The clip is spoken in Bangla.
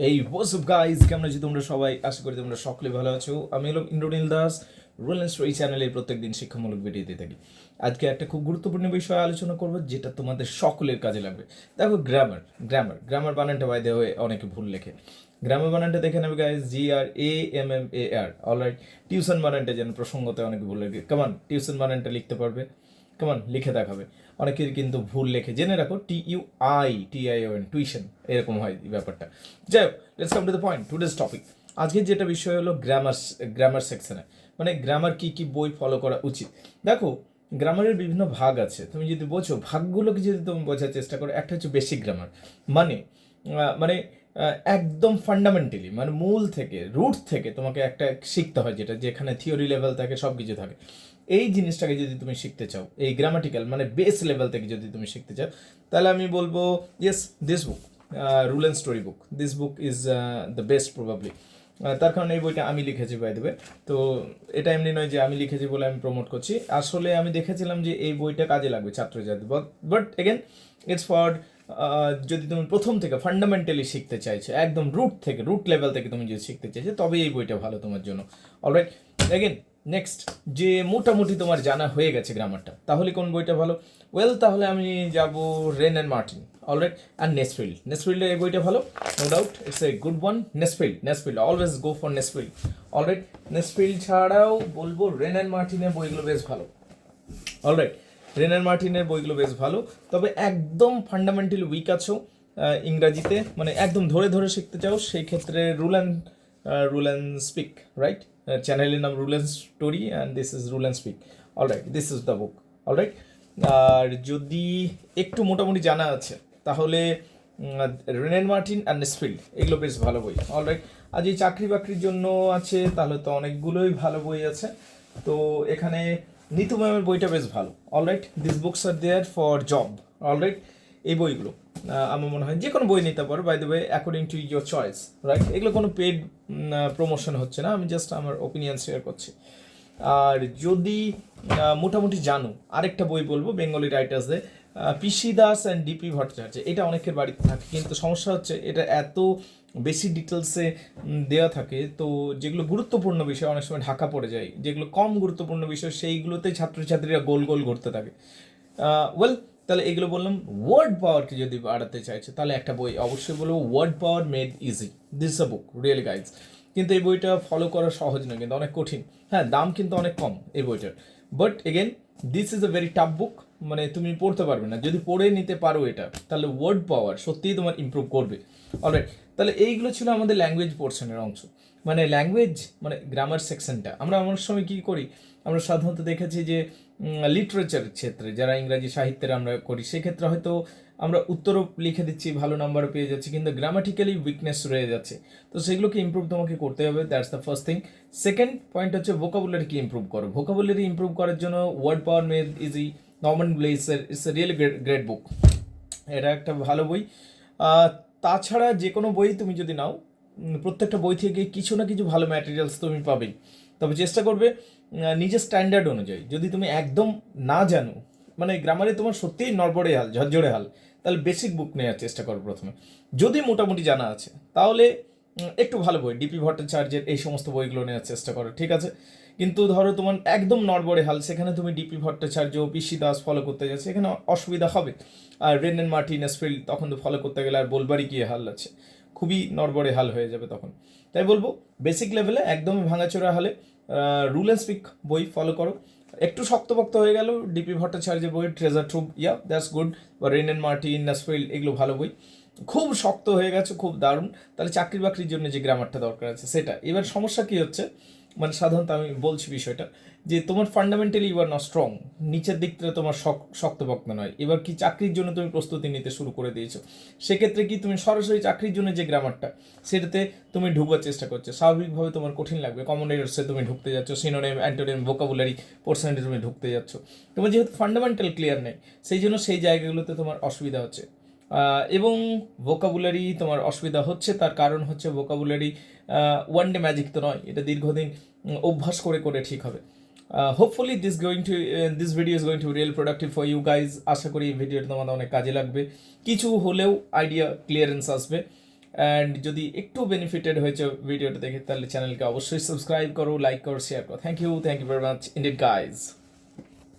এই হোয়াটসঅ্যাপ গাইজ কেমন আছি তোমরা সবাই? আশা করি তোমরা সকলে ভালো আছো। আমি হলাম Indranil Das rule and story চ্যানেলে প্রত্যেকদিন শিক্ষামূলক ভিডিও দিয়ে থাকি। আজকে একটা খুব গুরুত্বপূর্ণ বিষয় আলোচনা করব, যেটা তোমাদের সকলের কাজে লাগবে। দেখো গ্রামার গ্রামার গ্রামার বানানটা বাইদে হয়ে অনেকে ভুল লেখে। গ্রামার বানানটা দেখে নেবে guys G R A M M A R alright tuition বানানটা যেন প্রসঙ্গতে অনেকে ভুল লেখে। কেমন টিউশন বানানটা লিখতে পারবে। কেমন লিখে দেখাবে। অনেকের কিন্তু ভুল লেখে। জেনে রাখো T U I T I O N tuition এরকম হয় ব্যাপারটা। যাই হোক let's come to the point today's topic আজকে যেটা বিষয় হলো গ্রামার গ্রামার সেকশনে মানে গ্রামার কি কি বই ফলো করা উচিত? দেখো গ্রামারের বিভিন্ন ভাগ আছে। তুমি যদি বোঝো, ভাগগুলোকে যদি তুমি বোঝার চেষ্টা করো, একটা হচ্ছে বেসিক গ্রামার মানে মানে একদম ফান্ডামেন্টালি মানে মূল থেকে রুট থেকে তোমাকে একটা শিখতে হয় যেটা, যেখানে থিওরি লেভেল থাকে সব কিছু থাকে। এই জিনিসটাকে যদি তুমি শিখতে চাও, এই গ্রামাটিক্যাল মানে বেস লেভেল থেকে যদি তুমি শিখতে চাও, তাহলে আমি বলব yes this book rule and story book this book is the best probably তার কারণে এই বইটা আমি লিখেছি বাই দেবে তো এটা এমনি নয় যে আমি লিখেছি বলে আমি প্রমোট করছি। আসলে আমি দেখেছিলাম যে এই বইটা কাজে লাগবে ছাত্রছাত্রী বাট এগেন ইটস ফর যদি তুমি প্রথম থেকে ফান্ডামেন্টালি শিখতে চাইছো, একদম রুট থেকে রুট লেভেল থেকে তুমি যদি শিখতে চাইছো তবে এই বইটা ভালো তোমার জন্য। অলরাইট এগেন নেক্সট যে মোটামুটি তোমার জানা হয়ে গেছে গ্রামারটা তাহলে কোন বইটা ভালো? ওয়েল তাহলে আমি যাব Wren and Martin alright and Nesfield নেসফিল্ডের এই বইটা ভালো? No doubt it's a good one Nesfield Nesfield always go for Nesfield alright Nesfield ছাড়াও বলব রেন অ্যান্ড মার্টিনের বইগুলো বেশ ভালো। অলরাইট রেনার মার্টিনের বইগুলো বেশ ভালো। তবে একদম ফান্ডামেন্টালি উইক আছো ইংরাজিতে। মানে একদম ধরে ধরে শিখতে চাও, সেই ক্ষেত্রে rule and rule and speak right চ্যানেলের নাম rule and story and this is rule and speak alright this is the book alright আর যদি একটু মোটামুটি জানা আছে, তাহলে রেনেন মার্টিন অ্যান্ড স্পিল্ড এগুলো বেশ ভালো বই। অলরাইট আর এই চাকরি বাকরির জন্য আছে, তাহলে তো অনেকগুলোই ভালো বই আছে। তো এখানে নিতু ম্যামের বইটা বেশ ভালো। Alright this books are there for job alright এই বইগুলো আমার মনে হয় যে কোনো বই নিতে পারো by the way according to your choice right এগুলো কোনো পেড প্রমোশন হচ্ছে না, আমি জাস্ট আমার ওপিনিয়ন শেয়ার করছি। আর যদি মোটামুটি জানো, আরেকটা বই বলব Bengali রাইটার্সদের PC Das and DP Bhattacharya এটা অনেকের বাড়িতে থাকে, কিন্তু সমস্যা হচ্ছে এটা এত বেশি ডিটেলসে দেওয়া থাকে, তো যেগুলো গুরুত্বপূর্ণ বিষয়, অনেক সময় ঢাকা পড়ে যায়, যেগুলো কম গুরুত্বপূর্ণ বিষয়, সেইগুলোতে ছাত্রছাত্রীরা গোল গোল ঘুরতে থাকে। ওয়েল তাহলে এগুলো বললাম ওয়ার্ড পাওয়ারকে যদি বাড়াতে চাইছে, তাহলে একটা বই অবশ্যই বলব word power made easy this a book real guides কিন্তু এই বইটা ফলো করা সহজ নয়, কিন্তু অনেক কঠিন। হ্যাঁ দাম কিন্তু অনেক কম এই বইটার। But again this is a very tough book মানে তুমি পড়তে পারবে না। যদি পড়ে নিতে পারো এটা, তাহলে ওয়ার্ড পাওয়ার সত্যিই তোমার ইম্প্রুভ করবে। অলরাইট তাহলে এইগুলো ছিল আমাদের ল্যাঙ্গুয়েজ পোর্শনের অংশ। মানে ল্যাঙ্গুয়েজ মানে গ্রামার সেকশনটা আমরা অনেক সময় কী করি? আমরা সাধারণত দেখেছি যে লিটারেচার ক্ষেত্রে যারা ইংরাজি সাহিত্যের আমরা করি, সেক্ষেত্রে হয়তো আমরা উত্তরও লিখে দিচ্ছি, ভালো নাম্বারও পেয়ে যাচ্ছি, কিন্তু গ্রামাটিক্যালি উইকনেস রয়ে যাচ্ছে। তো সেগুলোকে ইমপ্রুভ তোমাকে করতে হবে that's the first thing second point হচ্ছে ভোকাবুলারিকে ইমপ্রুভ করো। ভোকাবুলারি ইমপ্রুভ করার জন্য word power made easy Norman ব্লেসের it's a really great great book এটা একটা ভালো বই। তাছাড়া যে কোনো বই তুমি যদি নাও প্রত্যেকটা বই থেকে কিছু না কিছু ভালো ম্যাটেরিয়ালস তুমি পাবেই। তবে চেষ্টা করবে নিজের স্ট্যান্ডার্ড অনুযায়ী। যদি তুমি একদম না জানো মানে গ্রামারে তোমার সত্যিই নড়বড়ে হাল, ঝরঝরে হাল, তাহলে বেসিক বুক নেওয়ার চেষ্টা করো প্রথমে। যদি মোটামুটি জানা আছে, তাহলে একটু ভালো বই ডিপি ভট্টাচার্যের এই সমস্ত বইগুলো নেওয়ার চেষ্টা করো, ঠিক আছে? কিন্তু ধরো তোমার একদম নড়বড়ে হাল, সেখানে তুমি DP Bhattacharya PC Das follow করতে যাচ্ছে এখানে অসুবিধা হবে। আর রেনেন মার্টিন স্ফিল্ড তখন তো ফলো করতে গেলে আর বলবারই গিয়ে হাল আছে? খুবই নড়বড়ে হাল হয়ে যাবে তখন। তাই বলব বেসিক লেভেলে একদমই ভাঙাচোরা হালে রুল অ্যান্ড স্পিক বই ফলো করো। একটু শক্তপক্ত হয়ে গেল ডিপি ভট্টাচার্যের বই treasure trove yeah that's good বা রেন অ্যান্ড মার্টিন নাসফিল্ড এগুলো ভালো বই। খুব শক্ত হয়ে গেছে, খুব দারুণ। তাহলে চাকরি বাকরির জন্য যে গ্রামারটা দরকার আছে, সেটা। এবার সমস্যা কি হচ্ছে মানে সাধারণত আমি বলছি বিষয়টা, যে তোমার fundamentally you are not strong নিচের দিকটা তোমার শক- শক্তপোক্ত নয়। এবার কি চাকরির জন্য তুমি প্রস্তুতি নিতে শুরু করে দিয়েছ? সেক্ষেত্রে কি তুমি সরাসরি চাকরির জন্য যে গ্রামারটা সেটাতে তুমি ঢুকবার চেষ্টা করছ? স্বাভাবিকভাবে তোমার কঠিন লাগবে। কমন এরসে তুমি ঢুকতে যাচ্ছ সিনোনেম অ্যান্টোনেম ভোকাবুলারি পোর্শনে তুমি ঢুকতে যাচ্ছ। তোমার যেহেতু ফান্ডামেন্টাল ক্লিয়ার নেই, সেই জন্য সেই জায়গাগুলোতে তোমার অসুবিধা হচ্ছে। এবং ভোকাবুলারি তোমার অসুবিধা হচ্ছে, তার কারণ হচ্ছে ভোকাবুলারি ওয়ান ডে ম্যাজিক তো নয়, এটা দীর্ঘদিন অভ্যাস করে করে ঠিক হবে। Hopefully this going to this video is going to real productive for you guys আশা করি এই ভিডিওটা তোমাদের অনেক কাজে লাগবে। কিছু হলেও আইডিয়া ক্লিয়ারেন্স আসবে অ্যান্ড যদি একটু বেনিফিটেড হয়েছে ভিডিওটা দেখে, তাহলে চ্যানেলকে অবশ্যই সাবস্ক্রাইব করো লাইক করো শেয়ার করো। Thank you thank you very much indeed guys